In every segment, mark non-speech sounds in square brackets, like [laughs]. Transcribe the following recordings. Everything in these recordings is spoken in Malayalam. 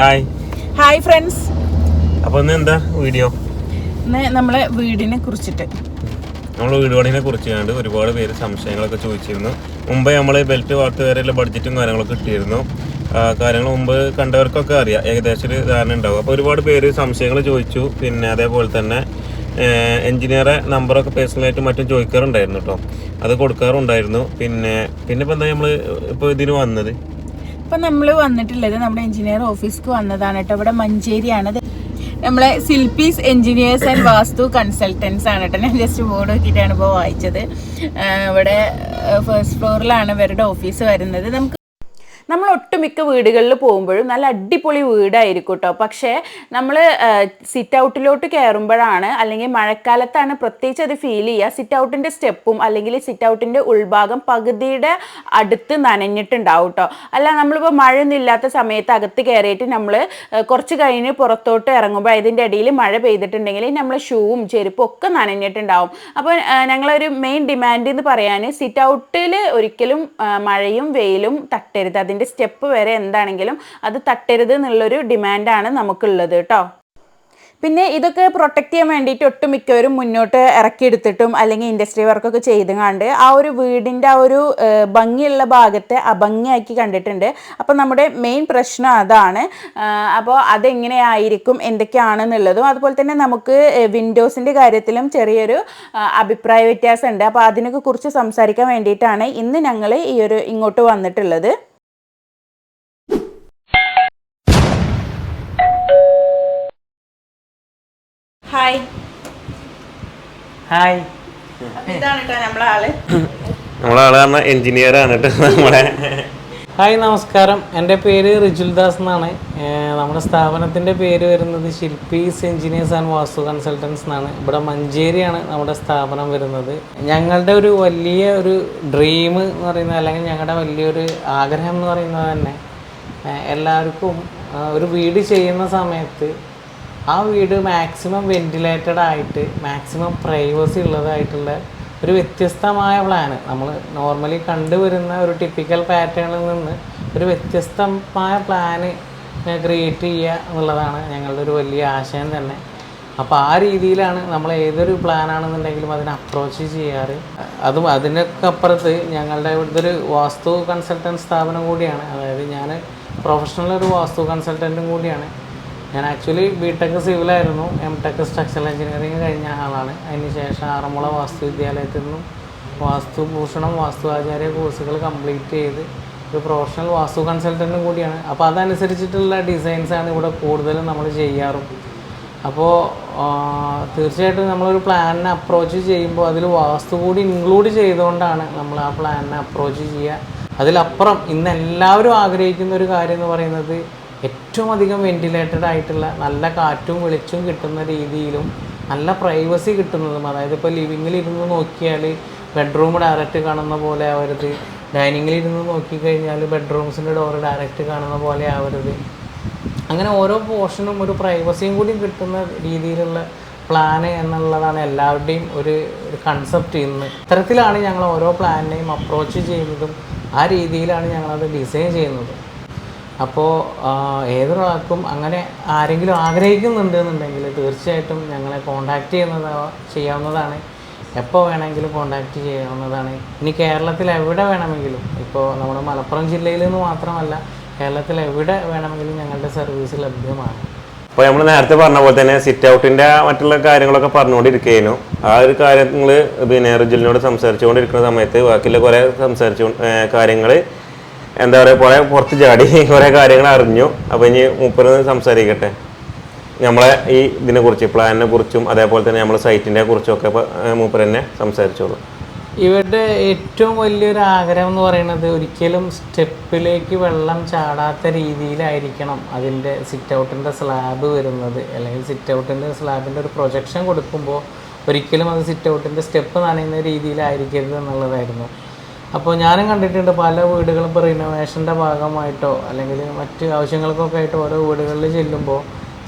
ഹായ് ഹായ് ഫ്രണ്ട്സ് അപ്പൊ ഇന്ന് എന്താ വീഡിയോ? ഇന്ന് നമ്മളെ വീടിനെ കുറിച്ചിട്ട്. നമ്മൾ വീട് പണിനെ ഒരുപാട് പേര് സംശയങ്ങളൊക്കെ ചോദിച്ചിരുന്നു. മുമ്പേ നമ്മൾ ബെൽറ്റ് വാർത്ത വരെയുള്ള ബഡ്ജറ്റും കാര്യങ്ങളൊക്കെ കിട്ടിയിരുന്നു കാര്യങ്ങൾ മുമ്പ് കണ്ടവർക്കൊക്കെ അറിയാം. ഏകദേശം ഒരു ധാരണ ഉണ്ടാവും. അപ്പോൾ ഒരുപാട് പേര് സംശയങ്ങൾ ചോദിച്ചു. പിന്നെ അതേപോലെ തന്നെ എഞ്ചിനീയറെ നമ്പറൊക്കെ പേഴ്സണലായിട്ട് മറ്റും ചോദിക്കാറുണ്ടായിരുന്നു കേട്ടോ. അത് കൊടുക്കാറുണ്ടായിരുന്നു. പിന്നെ പിന്നെ ഇപ്പം എന്താ നമ്മൾ ഇപ്പോൾ ഇതിന് വന്നത്? ഇപ്പൊ നമ്മൾ വന്നിട്ടുള്ളത് നമ്മുടെ എഞ്ചിനീയർ ഓഫീസിക്ക് വന്നതാണ് കേട്ടോ. ഇവിടെ മഞ്ചേരിയാണ്. നമ്മളെ Shilpis engineers and vastu consultants ആണ് കേട്ടോ. ഞാൻ ജസ്റ്റ് ബോർഡ് നോക്കിയിട്ടാണ് ഇപ്പോൾ വായിച്ചത്. ഇവിടെ ഫസ്റ്റ് ഫ്ലോറിലാണ് ഇവരുടെ ഓഫീസ് വരുന്നത്. നമുക്ക് നമ്മൾ ഒട്ടുമിക്ക വീടുകളിൽ പോകുമ്പോഴും നല്ല അടിപൊളി വീടായിരിക്കും കേട്ടോ പക്ഷേ നമ്മൾ സിറ്റ് ഔട്ടിലോട്ട് കയറുമ്പോഴാണ് അല്ലെങ്കിൽ മഴക്കാലത്താണ് പ്രത്യേകിച്ച് അത് ഫീൽ ചെയ്യുക. സിറ്റ് ഔട്ടിന്റെ സ്റ്റെപ്പും അല്ലെങ്കിൽ സിറ്റ് ഔട്ടിന്റെ ഉൾഭാഗം പകുതിയുടെ അടുത്ത് നനഞ്ഞിട്ടുണ്ടാവും കേട്ടോ അല്ല നമ്മളിപ്പോൾ മഴയൊന്നും ഇല്ലാത്ത സമയത്ത് അകത്ത് കയറിയിട്ട് നമ്മൾ കുറച്ച് കഴിഞ്ഞ് പുറത്തോട്ട് ഇറങ്ങുമ്പോൾ ഇതിന്റെ ഇടയിൽ മഴ പെയ്തിട്ടുണ്ടെങ്കിൽ നമ്മൾ ഷൂവും ചെരുപ്പും ഒക്കെ നനഞ്ഞിട്ടുണ്ടാവും. അപ്പോൾ ഞങ്ങളൊരു മെയിൻ ഡിമാൻഡ് എന്ന് പറയാൻ സിറ്റ് ഔട്ടിൽ ഒരിക്കലും മഴയും വെയിലും തട്ടരുത്. അതിന്റെ സ്റ്റെപ്പ് വരെ എന്താണെങ്കിലും അത് തട്ടരുത് എന്നുള്ളൊരു ഡിമാൻഡാണ് നമുക്കുള്ളത് കേട്ടോ. പിന്നെ ഇതൊക്കെ പ്രൊട്ടക്റ്റ് ചെയ്യാൻ വേണ്ടിയിട്ട് ഒട്ടുമിക്കവരും മുന്നോട്ട് ഇറക്കിയെടുത്തിട്ടും അല്ലെങ്കിൽ ഇൻഡസ്ട്രി വർക്കൊക്കെ ചെയ്തുകൊണ്ട് ആ ഒരു വീടിന്റെ ആ ഒരു ഭംഗിയുള്ള ഭാഗത്തെ അഭംഗിയാക്കി കണ്ടിട്ടുണ്ട്. അപ്പോൾ നമ്മുടെ മെയിൻ പ്രശ്നം അതാണ്. അപ്പോൾ അതെങ്ങനെയായിരിക്കും എന്തൊക്കെയാണെന്നുള്ളതും അതുപോലെ തന്നെ നമുക്ക് വിൻഡോസിന്റെ കാര്യത്തിലും ചെറിയൊരു അഭിപ്രായ വ്യത്യാസമുണ്ട്. അപ്പോൾ അതിനൊക്കെ കുറിച്ച് സംസാരിക്കാൻ വേണ്ടിയിട്ടാണ് ഇന്ന് ഞങ്ങൾ ഈ ഒരു ഇങ്ങോട്ട് വന്നിട്ടുള്ളത്. ഹായ് ഹായ് ഇതാണ് കേട്ടോ നമ്മളെ ആൾ. നമ്മളെ ആൾ പറഞ്ഞ എഞ്ചിനീയർ ആണ് കേട്ടോ നമ്മളെ. ഹായ് നമസ്കാരം. എന്റെ പേര് റിജുൽദാസ് എന്നാണ്. നമ്മുടെ സ്ഥാപനത്തിന്റെ പേര് വരുന്നത് Shilpis engineers and vastu consultants എന്നാണ്. ഇവിടെ മഞ്ചേരിയാണ് നമ്മുടെ സ്ഥാപനം വരുന്നത്. ഞങ്ങളുടെ ഒരു വലിയ ഒരു ഡ്രീം എന്ന് പറയുന്നത് അല്ലെങ്കിൽ ഞങ്ങളുടെ വലിയൊരു ആഗ്രഹം എന്ന് പറയുന്നത് തന്നെ എല്ലാവർക്കും ഒരു വീട് ചെയ്യുന്ന സമയത്ത് ആ വീട് മാക്സിമം വെന്റിലേറ്റഡ് ആയിട്ട് മാക്സിമം പ്രൈവസി ഉള്ളതായിട്ടുള്ള ഒരു വ്യത്യസ്തമായ പ്ലാൻ നമ്മൾ നോർമലി കണ്ടുവരുന്ന ഒരു ടിപ്പിക്കൽ പാറ്റേണിൽ നിന്ന് ഒരു വ്യത്യസ്തമായ പ്ലാന് ക്രിയേറ്റ് ചെയ്യുക എന്നുള്ളതാണ് ഞങ്ങളുടെ ഒരു വലിയ ആശയം തന്നെ. അപ്പോൾ ആ രീതിയിലാണ് നമ്മൾ ഏതൊരു പ്ലാനാണെന്നുണ്ടെങ്കിലും അതിനെ അപ്രോച്ച് ചെയ്യാറ്. അതും അതിനൊക്കെ അപ്പുറത്ത് ഞങ്ങളുടെ ഇവിടുത്തെ വാസ്തു കൺസൾട്ടന്റ് സ്ഥാപനം കൂടിയാണ്. അതായത് ഞാൻ പ്രൊഫഷണൽ ഒരു വാസ്തു കൺസൾട്ടന്റും കൂടിയാണ്. ഞാൻ ആക്ച്വലി ബി ടെക് സിവിലായിരുന്നു എം ടെക് സ്ട്രക്ചറൽ എഞ്ചിനീയറിംഗ് കഴിഞ്ഞ ആളാണ്. അതിനുശേഷം ആറന്മുള വാസ്തു വിദ്യാലയത്തിൽ നിന്നും വാസ്തുഭൂഷണം വാസ്തു ആചാര്യ കോഴ്സുകൾ കംപ്ലീറ്റ് ചെയ്ത് ഒരു പ്രൊഫഷണൽ വാസ്തു കൺസൾട്ടന്റും കൂടിയാണ്. അപ്പോൾ അതനുസരിച്ചിട്ടുള്ള ഡിസൈൻസാണ് ഇവിടെ കൂടുതലും നമ്മൾ ചെയ്യാറും. അപ്പോൾ തീർച്ചയായിട്ടും നമ്മളൊരു പ്ലാനിനെ അപ്രോച്ച് ചെയ്യുമ്പോൾ അതിൽ വാസ്തു കൂടി ഇൻക്ലൂഡ് ചെയ്തുകൊണ്ടാണ് നമ്മൾ ആ പ്ലാനിനെ അപ്രോച്ച് ചെയ്യുക. അതിലപ്പുറം ഇന്ന് എല്ലാവരും ആഗ്രഹിക്കുന്ന ഒരു കാര്യം എന്ന് പറയുന്നത് ഏറ്റവും അധികം വെന്റിലേറ്റഡ് ആയിട്ടുള്ള നല്ല കാറ്റും വെളിച്ചവും കിട്ടുന്ന രീതിയിലും നല്ല പ്രൈവസി കിട്ടുന്നതും അതായത് ഇപ്പോൾ ലിവിങ്ങിൽ ഇരുന്ന് നോക്കിയാൽ ബെഡ്റൂം ഡയറക്റ്റ് കാണുന്ന പോലെ ആവരുത്. ഡൈനിങ്ങിൽ ഇരുന്ന് നോക്കിക്കഴിഞ്ഞാൽ ബെഡ്റൂംസിന്റെ ഡോറ് ഡയറക്റ്റ് കാണുന്ന പോലെ ആവരുത്. അങ്ങനെ ഓരോ പോർഷനും ഒരു പ്രൈവസിയും കൂടി കിട്ടുന്ന രീതിയിലുള്ള പ്ലാന് എന്നുള്ളതാണ് എല്ലാവരുടെയും ഒരു കൺസെപ്റ്റ് ഇന്ന്. ഇത്തരത്തിലാണ് ഞങ്ങൾ ഓരോ പ്ലാനിനെയും അപ്രോച്ച് ചെയ്യുന്നതും ആ രീതിയിലാണ് ഞങ്ങളത് ഡിസൈൻ ചെയ്യുന്നത്. അപ്പോൾ ഏതൊരാൾക്കും അങ്ങനെ ആരെങ്കിലും ആഗ്രഹിക്കുന്നുണ്ട് എന്നുണ്ടെങ്കിൽ തീർച്ചയായിട്ടും ഞങ്ങളെ കോൺടാക്റ്റ് ചെയ്യുന്നത് ചെയ്യാവുന്നതാണ്. എപ്പോൾ വേണമെങ്കിലും കോൺടാക്റ്റ് ചെയ്യാവുന്നതാണ്. ഇനി കേരളത്തിൽ എവിടെ വേണമെങ്കിലും ഇപ്പോൾ നമ്മുടെ മലപ്പുറം ജില്ലയിൽ നിന്ന് മാത്രമല്ല കേരളത്തിൽ എവിടെ വേണമെങ്കിലും ഞങ്ങളുടെ സർവീസ് ലഭ്യമാണ്. അപ്പോൾ നമ്മൾ നേരത്തെ പറഞ്ഞ പോലെ തന്നെ സിറ്റ് ഔട്ടിന്റെ മറ്റുള്ള കാര്യങ്ങളൊക്കെ പറഞ്ഞുകൊണ്ടിരിക്കുകയായിരുന്നു ആ ഒരു കാര്യങ്ങൾ പിന്നെ റിജിലിനോട് സംസാരിച്ചുകൊണ്ടിരിക്കുന്ന സമയത്ത് ബാക്കിയുള്ള കുറേ സംസാരിച്ചു കാര്യങ്ങൾ എന്താ പറയുക കുറേ പുറത്ത് ചാടി [laughs] കുറേ കാര്യങ്ങൾ അറിഞ്ഞു. അപ്പോൾ ഇനി മൂപ്പര് സംസാരിക്കട്ടെ. നമ്മളെ ഈ ഇതിനെ കുറിച്ച് പ്ലാനിനെ കുറിച്ചും അതേപോലെ തന്നെ നമ്മളെ സൈറ്റിനെ കുറിച്ചും ഒക്കെ മൂപ്പർ തന്നെ സംസാരിച്ചോളൂ. ഇവരുടെ ഏറ്റവും വലിയൊരു ആഗ്രഹം എന്ന് പറയുന്നത് ഒരിക്കലും സ്റ്റെപ്പിലേക്ക് വെള്ളം ചാടാത്ത രീതിയിലായിരിക്കണം അതിന്റെ സിറ്റ് ഔട്ടിന്റെ സ്ലാബ് വരുന്നത്. അല്ലെങ്കിൽ സിറ്റ് ഔട്ടിന്റെ സ്ലാബിന്റെ ഒരു പ്രൊജക്ഷൻ കൊടുക്കുമ്പോൾ ഒരിക്കലും അത് സിറ്റ് ഔട്ടിന്റെ സ്റ്റെപ്പ് നനയുന്ന രീതിയിലായിരിക്കരുത് എന്നുള്ളതായിരുന്നു. അപ്പോൾ ഞാനും കണ്ടിട്ടുണ്ട് പല വീടുകളും ഇപ്പോൾ റിനോവേഷന്റെ ഭാഗമായിട്ടോ അല്ലെങ്കിൽ മറ്റ് ആവശ്യങ്ങൾക്കൊക്കെ ആയിട്ട് ഓരോ വീടുകളിൽ ചെല്ലുമ്പോൾ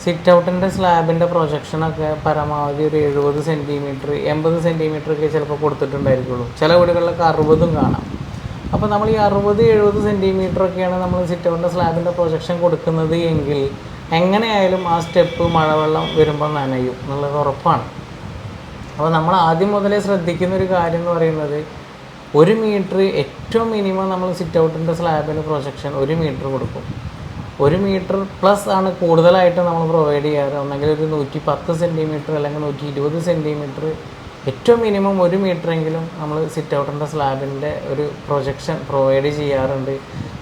സിറ്റ് ഔട്ടിന്റെ സ്ലാബിന്റെ പ്രൊജക്ഷനൊക്കെ പരമാവധി ഒരു എഴുപത് സെന്റിമീറ്റർ എൺപത് സെന്റിമീറ്റർ ഒക്കെ ചിലപ്പോൾ കൊടുത്തിട്ടുണ്ടായിരിക്കുള്ളൂ. ചില വീടുകളിലൊക്കെ അറുപതും കാണാം. അപ്പോൾ നമ്മൾ ഈ അറുപത് എഴുപത് സെന്റിമീറ്റർ ഒക്കെയാണ് നമ്മൾ സിറ്റ് ഔട്ടിന്റെ സ്ലാബിന്റെ പ്രൊജക്ഷൻ കൊടുക്കുന്നത് എങ്കിൽ എങ്ങനെയായാലും ആ സ്റ്റെപ്പ് മഴവെള്ളം വരുമ്പോൾ നനയും എന്നുള്ളത് ഉറപ്പാണ്. അപ്പോൾ നമ്മൾ ആദ്യം മുതലേ ശ്രദ്ധിക്കുന്ന ഒരു കാര്യം എന്ന് പറയുന്നത് ഒരു മീറ്റർ ഏറ്റവും മിനിമം നമ്മൾ സിറ്റ് ഔട്ടിന്റെ സ്ലാബിന് പ്രൊജക്ഷൻ ഒരു മീറ്റർ കൊടുക്കും. ഒരു മീറ്റർ പ്ലസ് ആണ് കൂടുതലായിട്ട് നമ്മൾ പ്രൊവൈഡ് ചെയ്യാറ്. ഒന്നെങ്കിൽ ഒരു നൂറ്റി പത്ത് സെന്റിമീറ്റർ അല്ലെങ്കിൽ നൂറ്റി ഇരുപത് സെന്റിമീറ്റർ ഏറ്റവും മിനിമം ഒരു മീറ്ററെങ്കിലും നമ്മൾ സിറ്റ് ഔട്ടിന്റെ സ്ലാബിന്റെ ഒരു പ്രൊജക്ഷൻ പ്രൊവൈഡ് ചെയ്യാറുണ്ട്.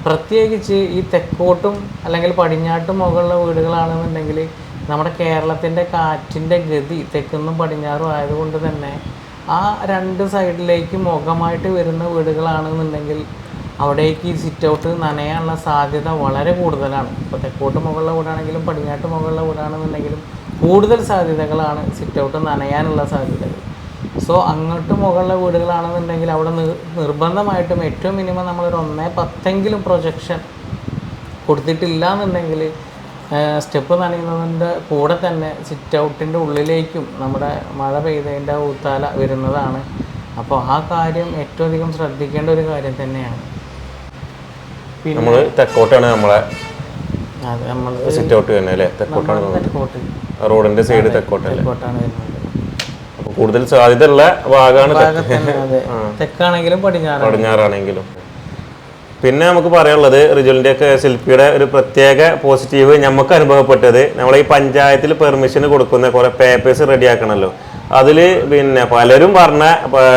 പ്രത്യേകിച്ച് ഈ തെക്കോട്ടും അല്ലെങ്കിൽ പടിഞ്ഞാട്ടും മുകളിലെ വീടുകളാണെന്നുണ്ടെങ്കിൽ നമ്മുടെ കേരളത്തിന്റെ കാറ്റിന്റെ ഗതി തെക്കുന്നും പടിഞ്ഞാറും ആയതുകൊണ്ട് തന്നെ ആ രണ്ട് സൈഡിലേക്ക് മുഖമായിട്ട് വരുന്ന വീടുകളാണെന്നുണ്ടെങ്കിൽ അവിടേക്ക് ഈ സിറ്റ് ഔട്ട് നനയാനുള്ള സാധ്യത വളരെ കൂടുതലാണ്. ഇപ്പോൾ തെക്കോട്ട് മുകളിലെ വീടാണെങ്കിലും പടിഞ്ഞാട്ട് മുകളിലെ വീടാണെന്നുണ്ടെങ്കിലും കൂടുതൽ സാധ്യതകളാണ് സിറ്റ് ഔട്ട് നനയാനുള്ള സാധ്യതകൾ. സോ അങ്ങോട്ട് മുകളിലെ വീടുകളാണെന്നുണ്ടെങ്കിൽ അവിടെ നിർ നിർബന്ധമായിട്ടും ഏറ്റവും മിനിമം നമ്മളൊരു ഒന്നേ പത്തെങ്കിലും പ്രൊജക്ഷൻ കൊടുത്തിട്ടില്ല എന്നുണ്ടെങ്കിൽ സ്റ്റെപ്പ് നനയുന്നതിന്റെ കൂടെ തന്നെ സിറ്റ് ഔട്ടിന്റെ ഉള്ളിലേക്കും നമ്മുടെ മഴ പെയ്തതിന്റെ ഊത്താല വരുന്നതാണ്. അപ്പോൾ ആ കാര്യം ഏറ്റവും അധികം ശ്രദ്ധിക്കേണ്ട ഒരു കാര്യം തന്നെയാണ്. നമ്മൾ തെക്കോട്ടാണ് നമ്മളെ സിറ്റ് ഔട്ട് തന്നെ അല്ലേ? തെക്കോട്ടാണ്. റോഡിന്റെ സൈഡ് തെക്കോട്ടല്ലേ? കൂടുതൽ സാധ്യതയുള്ള ഭാഗമാണ് തെക്കാണെങ്കിലും പടിഞ്ഞാറാണെങ്കിലും. പിന്നെ നമുക്ക് പറയാനുള്ളത് റിജുലിന്റെ ഒക്കെ ശില്പിയുടെ ഒരു പ്രത്യേക പോസിറ്റീവ് നമുക്ക് അനുഭവപ്പെട്ടത്. നമ്മൾ ഈ പഞ്ചായത്തിൽ പെർമിഷൻ കൊടുക്കുന്ന കുറേ പേപ്പേഴ്സ് റെഡിയാക്കണമല്ലോ അതിൽ പിന്നെ പലരും പറഞ്ഞ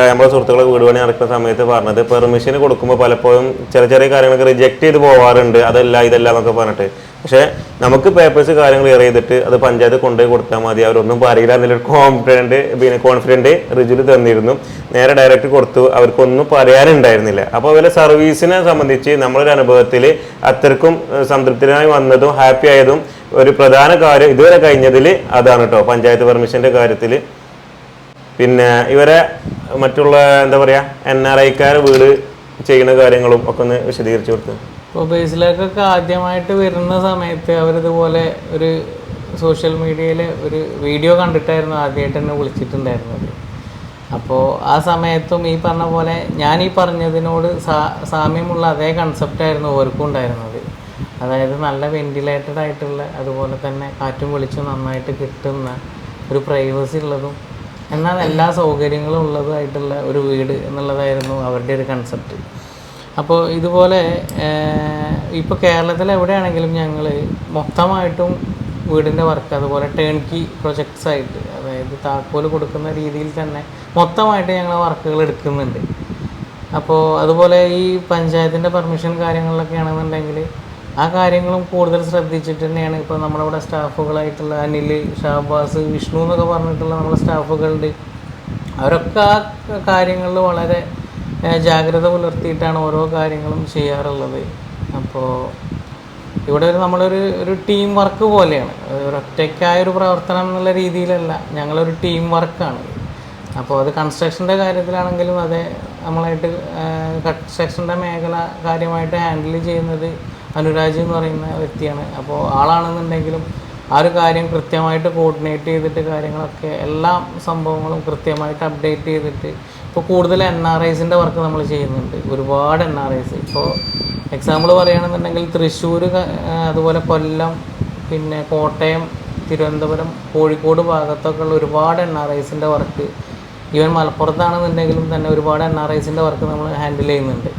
നമ്മുടെ സുഹൃത്തുക്കളെ വീട് പണി നടക്കുന്ന സമയത്ത് പറഞ്ഞത് പെർമിഷൻ കൊടുക്കുമ്പോൾ പലപ്പോഴും ചെറിയ ചെറിയ കാര്യങ്ങളൊക്കെ റിജക്ട് ചെയ്ത് പോവാറുണ്ട്. അതല്ല ഇതല്ല എന്നൊക്കെ പറഞ്ഞിട്ട്. പക്ഷേ നമുക്ക് പേപ്പേഴ്സ് കാര്യങ്ങൾ ക്ലിയർ ചെയ്തിട്ട് അത് പഞ്ചായത്ത് കൊണ്ടുപോയി കൊടുത്താൽ മതി. അവരൊന്നും പറയില്ല എന്നുള്ളൊരു കോൺഫിഡന്റ് പിന്നെ കോൺഫിഡന്റ് റിജുൽ തന്നിരുന്നു. നേരെ ഡയറക്റ്റ് കൊടുത്തു. അവർക്കൊന്നും പറയാനുണ്ടായിരുന്നില്ല. അപ്പോൾ അതുപോലെ സർവീസിനെ സംബന്ധിച്ച് നമ്മളൊരു അനുഭവത്തിൽ അത്രക്കും സംതൃപ്തനായി വന്നതും ഹാപ്പി ആയതും ഒരു പ്രധാന കാര്യം ഇതുവരെ കഴിഞ്ഞതിൽ അതാണ് കേട്ടോ പഞ്ചായത്ത് പെർമിഷന്റെ കാര്യത്തിൽ പിന്നെ ഇവരെ മറ്റുള്ള എന്താ പറയുക എൻ ആർ ഐക്കാർ വീട് ചെയ്യുന്ന കാര്യങ്ങളും ഒക്കെ ഒന്ന് വിശദീകരിച്ചു കൊടുത്തു ഇപ്പോൾ ബേസിലേക്കൊക്കെ ആദ്യമായിട്ട് വരുന്ന സമയത്ത് അവരിതുപോലെ ഒരു സോഷ്യൽ മീഡിയയിൽ ഒരു വീഡിയോ കണ്ടിട്ടായിരുന്നു ആദ്യമായിട്ട് എന്നെ വിളിച്ചിട്ടുണ്ടായിരുന്നത്. അപ്പോൾ ആ സമയത്തും ഈ പറഞ്ഞ പോലെ ഞാൻ ഈ പറഞ്ഞതിനോട് സാ സാമ്യമുള്ള അതേ കൺസെപ്റ്റായിരുന്നു ഓർക്കും ഉണ്ടായിരുന്നത്. അതായത് നല്ല വെന്റിലേറ്റഡ് ആയിട്ടുള്ള അതുപോലെ തന്നെ കാറ്റും വെളിച്ചം നന്നായിട്ട് കിട്ടുന്ന ഒരു പ്രൈവസി ഉള്ളതും എന്നാൽ എല്ലാ സൗകര്യങ്ങളും ഉള്ളതായിട്ടുള്ള ഒരു വീട് എന്നുള്ളതായിരുന്നു അവരുടെ ഒരു കൺസെപ്റ്റ് അപ്പോൾ ഇതുപോലെ ഇപ്പോൾ കേരളത്തിൽ എവിടെയാണെങ്കിലും ഞങ്ങൾ മൊത്തമായിട്ടും വീടിന്റെ വർക്ക് അതുപോലെ ടേൺ കീ പ്രൊജക്ട്സ് ആയിട്ട് അതായത് താക്കോൽ കൊടുക്കുന്ന രീതിയിൽ തന്നെ മൊത്തമായിട്ട് ഞങ്ങൾ വർക്കുകൾ എടുക്കുന്നുണ്ട്. അപ്പോൾ അതുപോലെ ഈ പഞ്ചായത്തിന്റെ പെർമിഷൻ കാര്യങ്ങളിലൊക്കെ ആണെന്നുണ്ടെങ്കിൽ ആ കാര്യങ്ങളും കൂടുതൽ ശ്രദ്ധിച്ചിട്ട് തന്നെയാണ് ഇപ്പോൾ നമ്മുടെ ഇവിടെ സ്റ്റാഫുകളായിട്ടുള്ള അനിൽ ഷാബാസ് വിഷ്ണു എന്നൊക്കെ പറഞ്ഞിട്ടുള്ള നമ്മുടെ സ്റ്റാഫുകളുണ്ട് അവരൊക്കെ ആ കാര്യങ്ങളിൽ വളരെ ജാഗ്രത പുലർത്തിയിട്ടാണ് ഓരോ കാര്യങ്ങളും ചെയ്യാറുള്ളത്. അപ്പോൾ ഇവിടെ ഒരു നമ്മളൊരു ഒരു ടീം വർക്ക് പോലെയാണ്. ഒരൊറ്റയ്ക്കായൊരു പ്രവർത്തനം എന്നുള്ള രീതിയിലല്ല. ഞങ്ങളൊരു ടീം വർക്കാണ്. അപ്പോൾ അത് കൺസ്ട്രക്ഷന്റെ കാര്യത്തിലാണെങ്കിലും അതെ നമ്മളായിട്ട് കൺസ്ട്രക്ഷന്റെ മേഖല കാര്യമായിട്ട് ഹാൻഡിൽ ചെയ്യുന്നത് അനുരാജ് എന്ന് പറയുന്ന വ്യക്തിയാണ്. അപ്പോൾ ആളാണെന്നുണ്ടെങ്കിലും ആ ഒരു കാര്യം കൃത്യമായിട്ട് കോർഡിനേറ്റ് ചെയ്തിട്ട് കാര്യങ്ങളൊക്കെ എല്ലാ സംഭവങ്ങളും കൃത്യമായിട്ട് അപ്ഡേറ്റ് ചെയ്തിട്ട് ഇപ്പോൾ കൂടുതൽ എൻ ആർ ഐസിന്റെ വർക്ക് നമ്മൾ ചെയ്യുന്നുണ്ട്. ഒരുപാട് എൻ ആർ ഐസ് ഇപ്പോൾ എക്സാമ്പിൾ പറയുകയാണെന്നുണ്ടെങ്കിൽ തൃശ്ശൂർ അതുപോലെ കൊല്ലം പിന്നെ കോട്ടയം തിരുവനന്തപുരം കോഴിക്കോട് ഭാഗത്തൊക്കെ ഉള്ള ഒരുപാട് എൻ ആർ ഐസിന്റെ വർക്ക് ഈവൻ മലപ്പുറത്താണെന്നുണ്ടെങ്കിലും തന്നെ ഒരുപാട് എൻ ആർ ഐസിന്റെ വർക്ക് നമ്മൾ ഹാൻഡിൽ ചെയ്യുന്നുണ്ട്.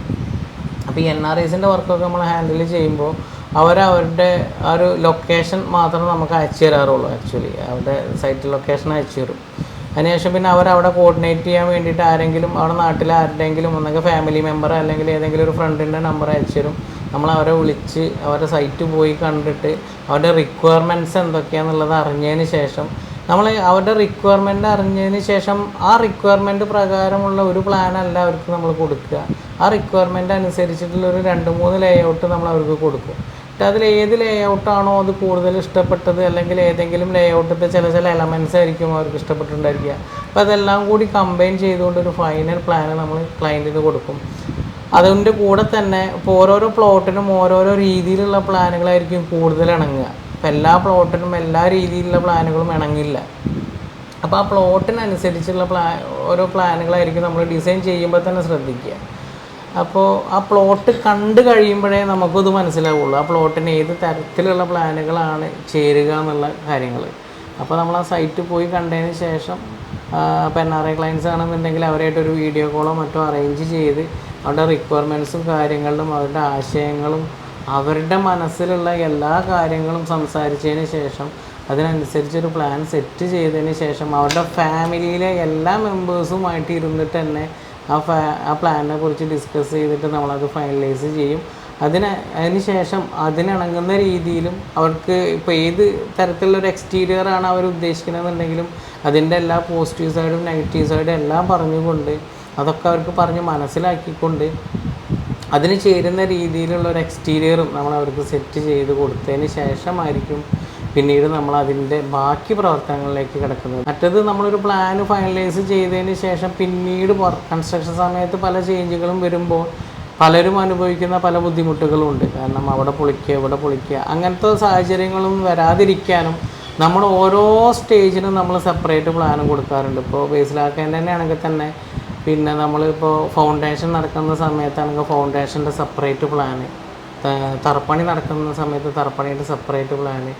അപ്പോൾ ഈ എൻ ആർ ഐസിന്റെ വർക്കൊക്കെ നമ്മൾ ഹാൻഡിൽ ചെയ്യുമ്പോൾ അവരവരുടെ ആ ഒരു ലൊക്കേഷൻ മാത്രം നമുക്ക് അയച്ചു തരാറുള്ളൂ ആക്ച്വലി അവരുടെ സൈറ്റ് ലൊക്കേഷൻ അയച്ചു തരും. അതിനുശേഷം പിന്നെ അവരവിടെ കോർഡിനേറ്റ് ചെയ്യാൻ വേണ്ടിയിട്ട് ആരെങ്കിലും അവിടെ നാട്ടിൽ ആരുടെയെങ്കിലും ഒന്നെങ്കിൽ ഫാമിലി മെമ്പർ അല്ലെങ്കിൽ ഏതെങ്കിലും ഒരു ഫ്രണ്ടിന്റെ നമ്പർ അയച്ചു തരും. നമ്മൾ അവരെ വിളിച്ച് അവരുടെ സൈറ്റ് പോയി കണ്ടിട്ട് അവരുടെ റിക്വയർമെന്റ്സ് എന്തൊക്കെയാണെന്നുള്ളത് അറിഞ്ഞതിന് ശേഷം നമ്മൾ അവരുടെ റിക്വയർമെന്റ് അറിഞ്ഞതിന് ശേഷം ആ റിക്വയർമെന്റ് പ്രകാരമുള്ള ഒരു പ്ലാനല്ല അവർക്ക് നമ്മൾ കൊടുക്കുക. ആ റിക്വയർമെന്റ് അനുസരിച്ചിട്ടുള്ള ഒരു രണ്ട് മൂന്ന് ലേ ഔട്ട് നമ്മൾ അവർക്ക് കൊടുക്കും. എന്നിട്ട് അതിൽ ഏത് ലേ ഔട്ടാണോ അത് കൂടുതൽ ഇഷ്ടപ്പെട്ടത് അല്ലെങ്കിൽ ഏതെങ്കിലും ലേ ഔട്ടിന്റെ ചില ചില എലമെന്റ്സ് ആയിരിക്കും അവർക്ക് ഇഷ്ടപ്പെട്ടിട്ടുണ്ടായിരിക്കുക. അപ്പോൾ അതെല്ലാം കൂടി കമ്പൈൻ ചെയ്തുകൊണ്ട് ഒരു ഫൈനൽ പ്ലാന് നമ്മൾ ക്ലയന്റിന് കൊടുക്കും. അതിന്റെ കൂടെ തന്നെ ഇപ്പോൾ ഓരോരോ പ്ലോട്ടിനും ഓരോരോ രീതിയിലുള്ള പ്ലാനുകളായിരിക്കും കൂടുതൽ ഇണങ്ങുക. അപ്പോൾ എല്ലാ പ്ലോട്ടിനും എല്ലാ രീതിയിലുള്ള പ്ലാനുകളും ഇണങ്ങില്ല. അപ്പോൾ ആ പ്ലോട്ടിനനുസരിച്ചുള്ള പ്ലാ ഓരോ പ്ലാനുകളായിരിക്കും നമ്മൾ ഡിസൈൻ ചെയ്യുമ്പോൾ തന്നെ ശ്രദ്ധിക്കുക അപ്പോൾ ആ പ്ലോട്ട് കണ്ടു കഴിയുമ്പോഴേ നമുക്കത് മനസ്സിലാവുള്ളൂ. ആ പ്ലോട്ടിന് ഏത് തരത്തിലുള്ള പ്ലാനുകളാണ് ചേരുക എന്നുള്ള കാര്യങ്ങൾ അപ്പോൾ നമ്മൾ ആ സൈറ്റ് പോയി കണ്ടതിന് ശേഷം ഇപ്പോൾ എൻ ആർ ഐ ക്ലയൻസ് ആണെന്നുണ്ടെങ്കിൽ അവരായിട്ടൊരു വീഡിയോ കോളോ മറ്റോ അറേഞ്ച് ചെയ്ത് അവരുടെ റിക്വയർമെന്റ്സും കാര്യങ്ങളും അവരുടെ ആശയങ്ങളും അവരുടെ മനസ്സിലുള്ള എല്ലാ കാര്യങ്ങളും സംസാരിച്ചതിന് ശേഷം അതിനനുസരിച്ചൊരു പ്ലാൻ സെറ്റ് ചെയ്തതിന് ശേഷം അവരുടെ ഫാമിലിയിലെ എല്ലാ മെമ്പേഴ്സുമായിട്ട് ഇരുന്നിട്ട് തന്നെ ആ ഫാ ആ പ്ലാനിനെ കുറിച്ച് ഡിസ്കസ് ചെയ്തിട്ട് നമ്മളത് ഫൈനലൈസ് ചെയ്യും. അതിന് അതിന് ശേഷം അതിനിണങ്ങുന്ന രീതിയിലും അവർക്ക് ഇപ്പോൾ ഏത് തരത്തിലുള്ള ഒരു എക്സ്റ്റീരിയർ ആണ് അവർ ഉദ്ദേശിക്കുന്നതെന്നുണ്ടെങ്കിലും അതിന്റെ എല്ലാ പോസിറ്റീവ് സൈഡും നെഗറ്റീവ് സൈഡും എല്ലാം പറഞ്ഞുകൊണ്ട് അതൊക്കെ അവർക്ക് പറഞ്ഞ് മനസ്സിലാക്കിക്കൊണ്ട് അതിന് ചേരുന്ന രീതിയിലുള്ള ഒരു എക്സ്റ്റീരിയറും നമ്മൾ അവർക്ക് സെറ്റ് ചെയ്ത് കൊടുത്തതിന് ശേഷമായിരിക്കും പിന്നീട് നമ്മൾ അതിന്റെ ബാക്കി പ്രവർത്തനങ്ങളിലേക്ക് കിടക്കുന്നത്. മറ്റത് നമ്മളൊരു പ്ലാൻ ഫൈനലൈസ് ചെയ്തതിന് ശേഷം പിന്നീട് കൺസ്ട്രക്ഷൻ സമയത്ത് പല ചേഞ്ചുകളും വരുമ്പോൾ പലരും അനുഭവിക്കുന്ന പല ബുദ്ധിമുട്ടുകളും ഉണ്ട്. കാരണം അവിടെ പൊളിക്കുക ഇവിടെ പൊളിക്കുക അങ്ങനത്തെ സാഹചര്യങ്ങളും വരാതിരിക്കാനും നമ്മൾ ഓരോ സ്റ്റേജിനും നമ്മൾ സെപ്പറേറ്റ് പ്ലാനും കൊടുക്കാറുണ്ട്. ഇപ്പോൾ ബേസിലാക്കാൻ തന്നെ ആണെങ്കിൽ തന്നെ പിന്നെ നമ്മളിപ്പോൾ ഫൗണ്ടേഷൻ നടക്കുന്ന സമയത്താണെങ്കിൽ ഫൗണ്ടേഷന്റെ സെപ്പറേറ്റ് പ്ലാന് തറപ്പണി നടക്കുന്ന സമയത്ത് തറപ്പണിയുടെ സെപ്പറേറ്റ് പ്ലാന്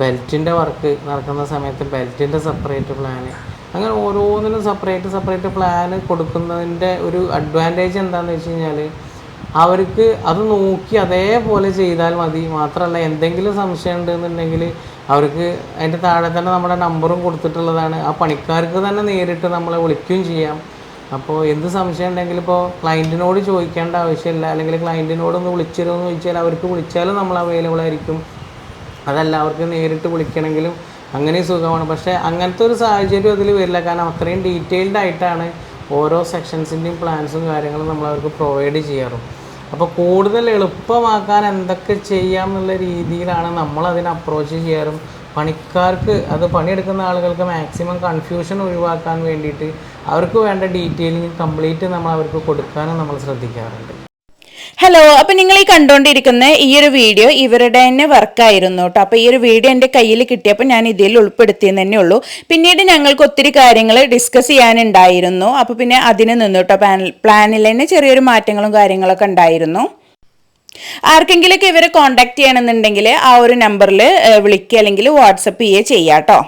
ബെൽറ്റിന്റെ വർക്ക് നടക്കുന്ന സമയത്ത് ബെൽറ്റിന്റെ സെപ്പറേറ്റ് പ്ലാന് അങ്ങനെ ഓരോന്നിനും സെപ്പറേറ്റ് സെപ്പറേറ്റ് പ്ലാന് കൊടുക്കുന്നതിന്റെ ഒരു അഡ്വാന്റേജ് എന്താണെന്ന് വെച്ച് കഴിഞ്ഞാൽ അവർക്ക് അത് നോക്കി അതേപോലെ ചെയ്താൽ മതി. മാത്രമല്ല എന്തെങ്കിലും സംശയം ഉണ്ടെന്നുണ്ടെങ്കിൽ അവർക്ക് അതിന്റെ താഴെ തന്നെ നമ്മുടെ നമ്പറും കൊടുത്തിട്ടുള്ളതാണ്. ആ പണിക്കാർക്ക് തന്നെ നേരിട്ട് നമ്മളെ വിളിക്കുകയും ചെയ്യാം. അപ്പോൾ എന്ത് സംശയം ഉണ്ടെങ്കിൽ ഇപ്പോൾ ക്ലയന്റിനോട് ചോദിക്കേണ്ട ആവശ്യമില്ല. അല്ലെങ്കിൽ ക്ലയന്റിനോട് ഒന്ന് വിളിച്ചിരുമെന്ന് ചോദിച്ചാൽ അവർക്ക് വിളിച്ചാലും നമ്മൾ അവൈലബിൾ ആയിരിക്കും. അതല്ല അവർക്ക് നേരിട്ട് വിളിക്കണമെങ്കിലും അങ്ങനെ സുഖമാണ്. പക്ഷേ അങ്ങനത്തെ ഒരു സാഹചര്യം അതിൽ വരില്ല. കാരണം അത്രയും ഡീറ്റെയിൽഡ് ആയിട്ടാണ് ഓരോ സെക്ഷൻസിന്റെയും പ്ലാൻസും കാര്യങ്ങളും നമ്മൾ അവർക്ക് പ്രൊവൈഡ് ചെയ്യാറും. അപ്പോൾ കൂടുതൽ എളുപ്പമാക്കാൻ എന്തൊക്കെ ചെയ്യാം എന്നുള്ള രീതിയിലാണ് നമ്മൾ അതിനെ അപ്രോച്ച് ചെയ്യാറും. പണിക്കാർക്ക് അത് പണിയെടുക്കുന്ന ആളുകൾക്ക് മാക്സിമം കൺഫ്യൂഷൻ ഒഴിവാക്കാൻ വേണ്ടിയിട്ട് അവർക്ക് വേണ്ട ഡീറ്റെയിലിംഗ് കംപ്ലീറ്റ് നമ്മൾ അവർക്ക് കൊടുക്കാനും നമ്മൾ ശ്രദ്ധിക്കാറുണ്ട്. ഹലോ അപ്പം നിങ്ങൾ ഈ കണ്ടുകൊണ്ടിരിക്കുന്ന ഈ ഒരു വീഡിയോ ഇവരുടെ തന്നെ വർക്കായിരുന്നു കേട്ടോ അപ്പോൾ ഈ ഒരു വീഡിയോ എന്റെ കയ്യിൽ കിട്ടിയപ്പോൾ ഞാൻ ഇതിൽ ഉൾപ്പെടുത്തിയെന്ന് തന്നെ ഉള്ളൂ. പിന്നീട് ഞങ്ങൾക്ക് ഒത്തിരി കാര്യങ്ങൾ ഡിസ്കസ് ചെയ്യാനുണ്ടായിരുന്നു. അപ്പോൾ പിന്നെ അതിന് നിന്നു കേട്ടോ പ്ലാനിൽ തന്നെ ചെറിയൊരു മാറ്റങ്ങളും കാര്യങ്ങളൊക്കെ ഉണ്ടായിരുന്നു. ആർക്കെങ്കിലുമൊക്കെ ഇവരെ കോണ്ടാക്ട് ചെയ്യണമെന്നുണ്ടെങ്കിൽ ആ ഒരു നമ്പറിൽ വിളിക്കുക അല്ലെങ്കിൽ വാട്സപ്പ് ചെയ്യുക ചെയ്യാം കേട്ടോ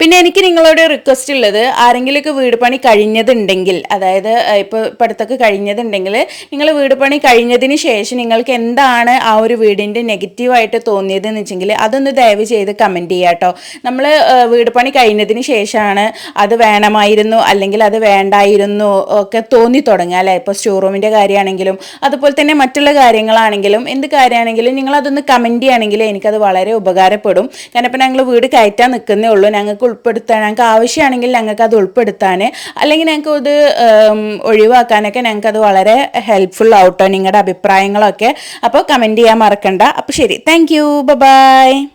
പിന്നെ എനിക്ക് നിങ്ങളോട് റിക്വസ്റ്റ് ഉള്ളത് ആരെങ്കിലുമൊക്കെ വീട് പണി കഴിഞ്ഞതുണ്ടെങ്കിൽ അതായത് ഇപ്പോൾ ഇപ്പോൾ കഴിഞ്ഞതുണ്ടെങ്കിൽ നിങ്ങൾ വീട് പണി കഴിഞ്ഞതിന് ശേഷം നിങ്ങൾക്ക് എന്താണ് ആ ഒരു വീടിന്റെ നെഗറ്റീവായിട്ട് തോന്നിയതെന്ന് വെച്ചെങ്കിൽ അതൊന്ന് ദയവ് ചെയ്ത് കമന്റ് ചെയ്യുക കേട്ടോ. നമ്മൾ വീട് പണി കഴിഞ്ഞതിന് ശേഷമാണ് അത് വേണമായിരുന്നു അല്ലെങ്കിൽ അത് വേണ്ടായിരുന്നു ഒക്കെ തോന്നി തുടങ്ങുക അല്ലേ? ഇപ്പോൾ സ്റ്റോർ റൂമിന്റെ കാര്യമാണെങ്കിലും അതുപോലെ തന്നെ മറ്റുള്ള കാര്യങ്ങളാണെങ്കിലും എന്ത് കാര്യമാണെങ്കിലും നിങ്ങൾ അതൊന്ന് കമന്റ് ചെയ്യുകയാണെങ്കിൽ എനിക്കത് വളരെ ഉപകാരപ്പെടും. കാരണം ഇപ്പം ഞങ്ങൾ വീട് കയറ്റാൻ നിൽക്കുന്നേ ഉള്ളൂ ഞങ്ങൾക്ക് ഉൾപ്പെടുത്താൻ ഞങ്ങൾക്ക് ആവശ്യമാണെങ്കിൽ ഞങ്ങൾക്ക് അത് ഉൾപ്പെടുത്താൻ. അല്ലെങ്കിൽ ഞങ്ങൾക്ക് ഇത് ഒഴിവാക്കാനൊക്കെ ഞങ്ങൾക്ക് അത് വളരെ ഹെൽപ്ഫുൾ ആവട്ടോ നിങ്ങളുടെ അഭിപ്രായങ്ങളൊക്കെ. അപ്പോൾ കമന്റ് ചെയ്യാൻ മറക്കണ്ട. അപ്പോൾ ശരി. Thank you by